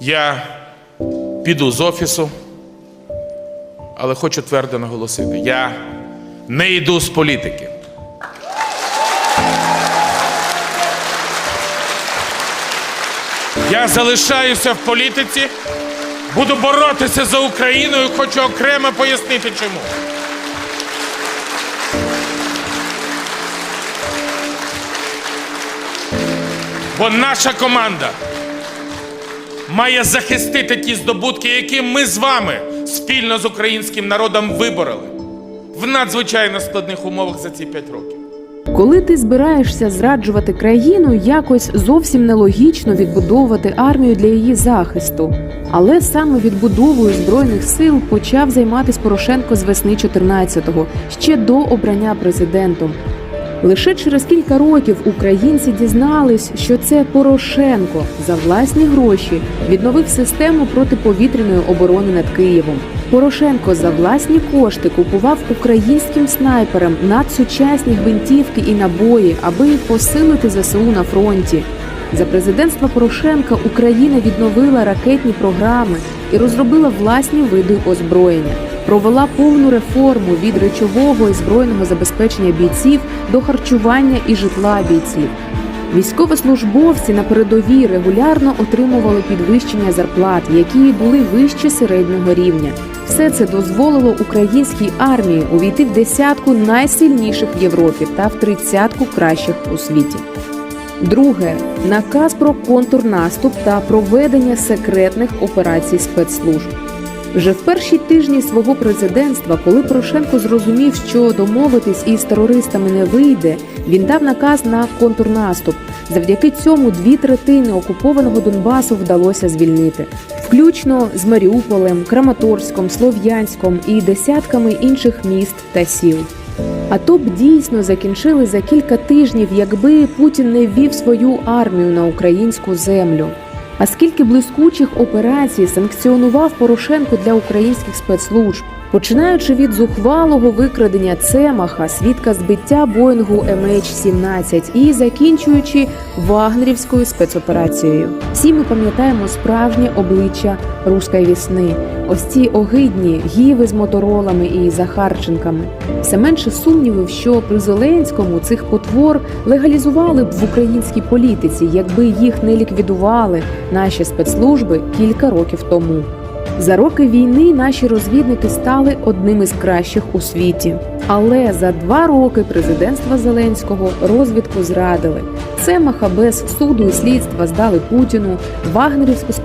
Я піду з офісу, але хочу твердо наголосити: я не йду з політики. Я залишаюся в політиці, буду боротися за Україну і хочу окремо пояснити чому. Бо наша команда має захистити ті здобутки, які ми з вами спільно з українським народом вибороли в надзвичайно складних умовах за ці п'ять років. Коли ти збираєшся зраджувати країну, якось зовсім нелогічно відбудовувати армію для її захисту. Але саме відбудовою збройних сил почав займатися Порошенко з весни 14-го, ще до обрання президентом. Лише через кілька років українці дізнались, що це Порошенко за власні гроші відновив систему протиповітряної оборони над Києвом. Порошенко за власні кошти купував українським снайперам надсучасні гвинтівки і набої, аби посилити ЗСУ на фронті. За президентства Порошенка Україна відновила ракетні програми і розробила власні види озброєння. Провела повну реформу від речового і збройного забезпечення бійців до харчування і житла бійців. Військовослужбовці на передовій регулярно отримували підвищення зарплат, які були вище середнього рівня. Все це дозволило українській армії увійти в десятку найсильніших в Європі та в тридцятку кращих у світі. Друге наказ про контрнаступ та проведення секретних операцій спецслужб. Вже в перші тижні свого президентства, коли Порошенко зрозумів, що домовитись із терористами не вийде, він дав наказ на контрнаступ. Завдяки цьому дві третини окупованого Донбасу вдалося звільнити, включно з Маріуполем, Краматорськом, Слов'янськом і десятками інших міст та сіл. А то б дійсно закінчили за кілька тижнів, якби Путін не ввів свою армію на українську землю. А скільки блискучих операцій санкціонував Порошенко для українських спецслужб, починаючи від зухвалого викрадення Цемаха, свідка збиття Боїнгу MH17 і закінчуючи вагнерівською спецоперацією. Всі ми пам'ятаємо справжнє обличчя руської вісни. Ось ці огидні гіви з моторолами і Захарченками. Все менше сумнівів, що при Зеленському цих потвор легалізували б в українській політиці, якби їх не ліквідували наші спецслужби кілька років тому. За роки війни наші розвідники стали одним із кращих у світі. Але за два роки президентства Зеленського розвідку зрадили. Це Махабес суду і слідства здали Путіну, вагнерівську